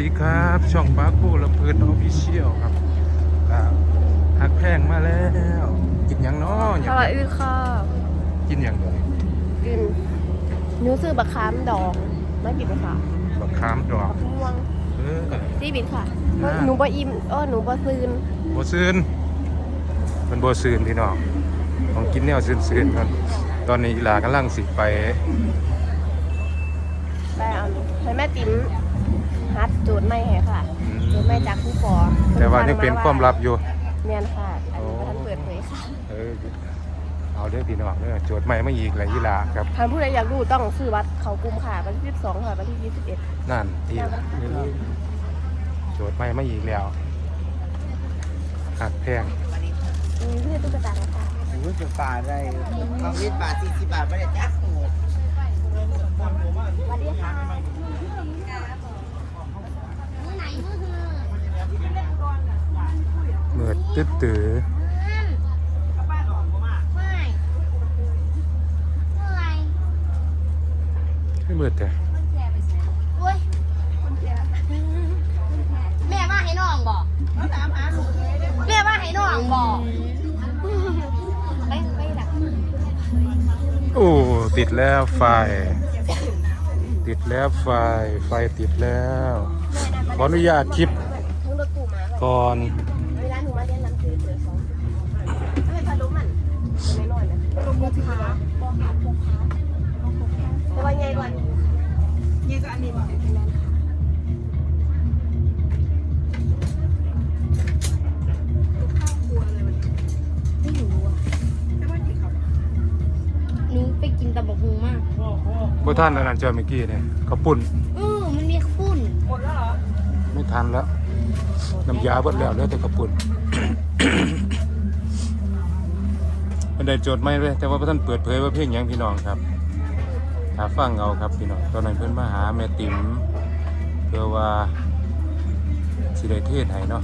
ดีครับ ช่องปาโก้ลำเพลินออฟฟิเชียลครับครับหักแพงมาแล้ว กินหยังน้อหสยังวัสดีค่ะกินหยังเลยกินหนูซื้อบักคามดองมากินไหมคะบักขามดอกบักม่วงเออที่บินค่ะอ่า หนูบ่อิ่มเออหนูบ่ซืนโบซืนมันโบซืนพี่น้องของกินแนวซืนๆกันตอนนี้อีหลากำลังสิไป ไปเอาให้แม่ติ๋ม ฮัดโจทย์ไม่ให้ค่ะอืมโจทย์ไม่จากผู้ปอแต่ว่ายังเป็นความลับอยู่เนียนค่ะอันนี้ท่านเปิดเผยค่ะเออเอาเด้อพี่น้องเด้อโจทย์ใหม่มาอีกหลายอีหลาครับท่านผู้ใดอยากรู้ต้องซื้อบัตรเขากลุ่มค่ะวันที่12ค่ะวันที่ 21 นั่นที่โจทย์ใหม่มาอีกแล้วหักแพงมีเพื่อนตุ๊กตาค่ะรู้สึกบาทได้บางวิทย์บาทสี่สิบบาทไม่ได้จักหมูสวัสดีค่ะ เมือดตื้อตื้อไม่อะไรให้เมือดแต่โอ้ยแม่ว่าให้น้องบอกแม่ว่าให้น้องบอกไปไปดักโอ้ ติดแล้วไฟ ติดแล้วไฟ ไฟติดแล้ว ขออนุญาตคลิปทั้งรถตู้มาค่ะก่อนเวลาหนูมา เรียนหนังสือเจอสองถ้าเป็นพารุมันไม่นอนนะพกพาพกพาพกพาแต่ว่าไงก่อนนี่ก็อันนี้บอกไม่รู้อะหนูไปกินตะบกหูมากบ่ท่านอันนั้นเจอเมื่อกี้เนี่ยเขาวปุ่นเออมันมีฝุ่นไม่ทันแล้ว น้ำยาเบดแล้วเหลือแต่กระปุ่น มันได้โจทย์ไม่เลยแต่ว่าพระท่านเปิดเผยว่าเพลงหยังพี่น้องครับถ้าฟังเอาครับพี่น้องตอนนั้นเพิ่นมาหาแม่ติ๋มเพื่อว่าสิได้เทศให้เนาะ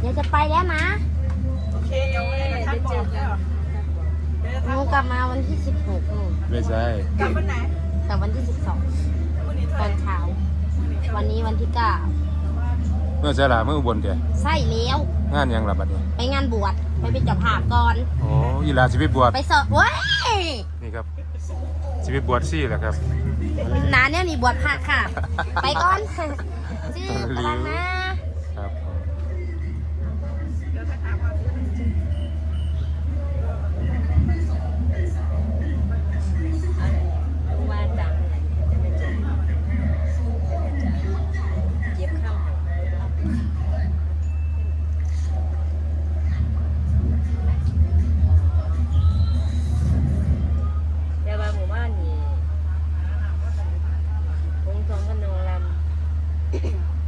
เดี๋ยวจะไปแล้วนะโอเคเดี๋ยวท่านบอกแล้วหนูกลับมาวันที่สิบหกไม่ใช่กลับวันไหนแต่วันที่สิบสองวันนี้ตเท่าอนเช้า วันนี้วันที่เก้า เมื่อเสยหลาเมื่ออุบลเจ้ใช่แล้ว งานหยังล่ะบัดนี้ไปงานบวชไปเป็นเจ้าภาพก่อน โอ้อีหลาสิไปบวชไปสอบเว้ยนี่ครับสิไปบวชซี่แหละครับ หนาเนี่ยนี่บวชพระค่ะ ไปก่อน ชื่อพลังนะ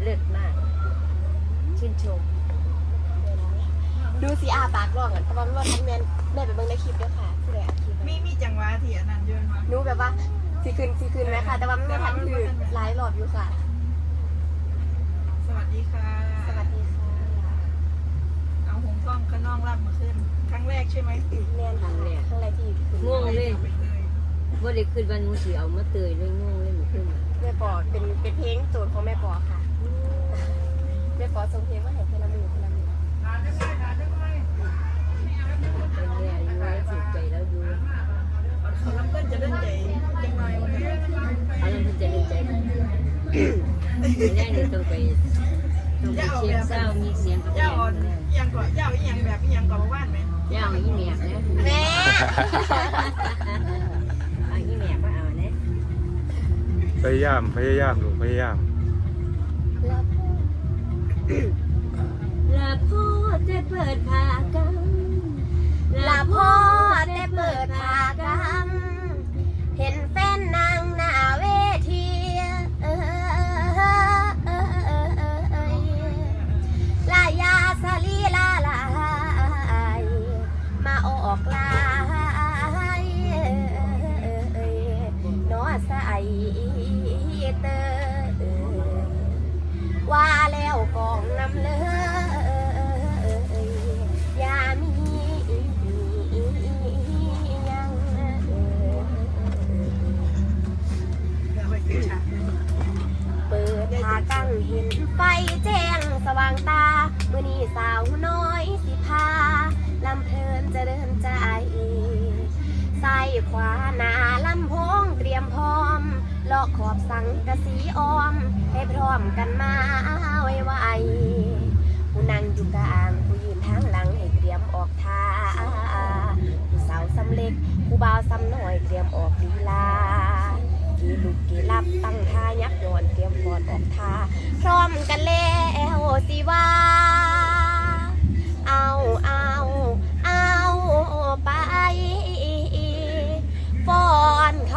ลิศมาก ชื่นชม ดูสิอาปากร้องอะเพราะว่าว่าทั้งแม่แม่ไปเบิ่งในคลิปด้วยค่ะผู้ใดอัดคลิปมีมีจังหวะที่อันนั้นเยอะมากหนูแบบว่าสิคืนสิคืนไหมค่ะ แต่ว่าไม่ทันคือหลายรอบอยู่ค่ะ สวัสดีค่ะสวัสดีค่ะเอาหงกล้องข้างนอกรับมาขึ้น ครั้งแรกใช่ไหมแม่นค่ะข้างในที่ง่วงเลย ไปเลยว่าได้ขึ้นวันมูสีเอามาเตยเลยง่วงเลยหนูขึ้นมาแม่ปอเป็นเป็นเพลงโจทย์ของแม่ปอค่ะ แม่ปอส่งเพลงมาให้เพื่อนละมือเพื่อนลมือเป็นแม่อยู่แล้วสุขใจแล้วอยู่น้ำเปิ้ลจะเล่นใจจังหน่อยวันนี้เอาเงินจะเล่นใจกันแรกเลยต้องไปต้องไปเช็คเศร้ามีเสียงกับย่าอ่อนยังก่อนย่าอีหยังแบบอีหยังก่อนบ้านไหมย่าเอาอีแม่นะแม่เอาอีแม่ก็เอานะพยายามพยายามลูกพยายาม ลาพ่อจะเปิดผากัน ลาพ่อได้เปิดผา ขวาหน้าลำโพงเตรียมพร้อมลอกขอบสังกะสีออม ให้พร้อมกันมาไว้ไวผู้นั่งอยู่กลาง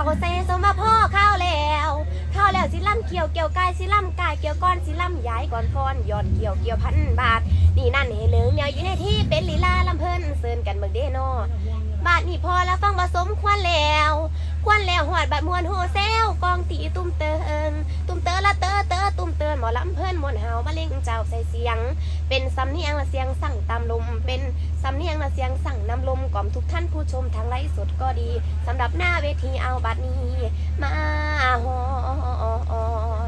เขาใส่สมมาพ่อข้าวแล้วข้าวแล้วสิล่ำเกี่ยวเกี่ยวกายสิล่ำกายเกี่ยวก้อนสิล่ำย้ายก่อนฟอนย้อนเกี่ยวเกี่ยวพันบาท นี่นั่นเฮเหลืองเนี่ยอยู่ในที่เป็นลีลาลำเพิ่นเซินกันเบิกเด้นอบาทนี่พอแล้วฟังผสมควรแล้ว ควันแล้วหอดบัดมวนโฮเซลกองตีตุ้มเติงตุ้มเตอละเตอเตอตุ้มเตินหมอลำเพิ่อนมวนเฮามาเล่งเจ้าใส่เสียง เป็นสำเนียงละเสียงสั่งตามลม เป็นสำเนียงละเสียงสั่งนำลมกล่อมทุกท่านผู้ชมทางไลฟ์สดก็ดีสำหรับหน้าเวทีเอาบัดนี้มาฮอ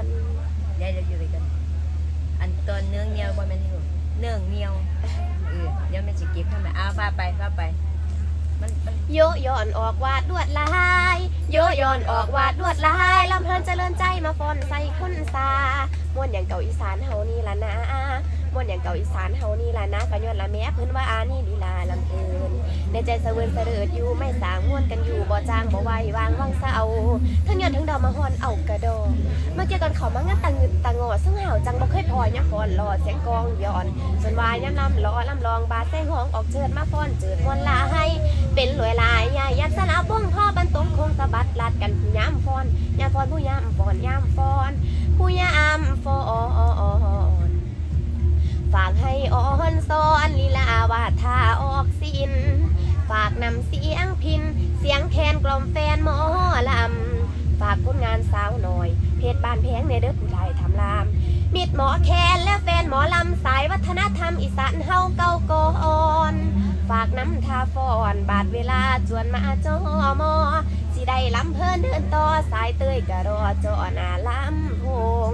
นเดี๋ยเราอยู่ด้วยกัน อันตอนเนื้อเนียวบอมันนี่ลูเนื้อเนียวเออเดี๋ยวมันจะเก็บเข้ามาอ้าวฟ้าไปฟาไป โยย้อนออกวาดลวดลายโยย้อนออกวาดลวดลายลำเพลินเจริญใจมาฟอนใส่คนซามวนอย่างเก่าอีสานเฮานี่ละนะ มวนอย่างเก่าอีสานเฮานี่ล่ะนะก็ย้อนละแม่เพิ่นว่าอานี่ลีลาลำเพลินในใจเสวินเสริดอยู่ไม่สางม่วนกันอยู่บ่จางบ่ไหววางวังเศร้าทั้งยอดทั้งดอกมาฮอนเอากระโดดเมื่อกี้ก่อนเขามางานตังเงินตังงอซึ่งห่าวจังบ่เคยพอยามฟอนรอเสียงกองย้อนส่วนวายยามลำรอลำลองบาดแซงห้องออกเชิดมาฟอนเจิดมวนลาให้เป็นรวยลายยายันสลับวงพ่อบันตงคงสะบัดลัดกันผู้ยามฟอนยามฟอนผู้ยามฟอนยามฟอนผู้ยามฟอน ฝากให้อ่อนซ้อนลีลาวาทาออกสิน ฝากนำเสียงพิน เสียงแคนกล่อมแฟนหมอลำ ฝากผลงานสาวหน่อย เพจบ้านแพงในเด้อผู้ไทยทำลาม มิดหมอแคนและแฟนหมอลำสายวัฒนธรรมอีสานเฮาเก่าก่อนฝากน้ำทาฟอนบาดเวลาจวนมาจอมอสิได้ลำเพลินเดินต่อสายเตยกะรอจอหนาลำโพง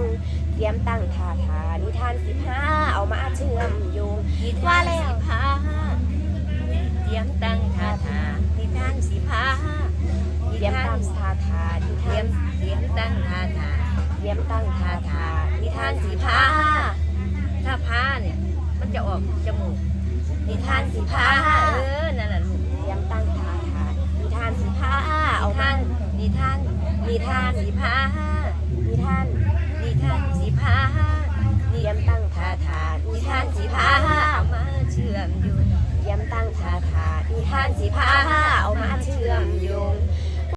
รียมตั้งท่าทานิทานสิบห้าเอามาเชื่อมโยงว่าแล้วสิพาเตรียมตั้งท่าทานิทานสิพาเตรียมตั้งท่าทานิเตรีทายนมเตรียมตั้งท่าทาเตรียมตั้งท่าทานิทานสิบห้าถ้าพาเนี่ย มันจะออกจมูกนิทานสิพาเออนั่นแหละลูกเตรียมตั้งท่าทานิทานสิบห้าเอานิมาทานนิทานนิทานสิพานิทาน ทานสิพาเตรียมตั้งท่าทานินิทาทานสิพาเอามาเชื่อมโยงเตรียมตั้งท่าทานิทานสิพาเอามาเชื่อมโยง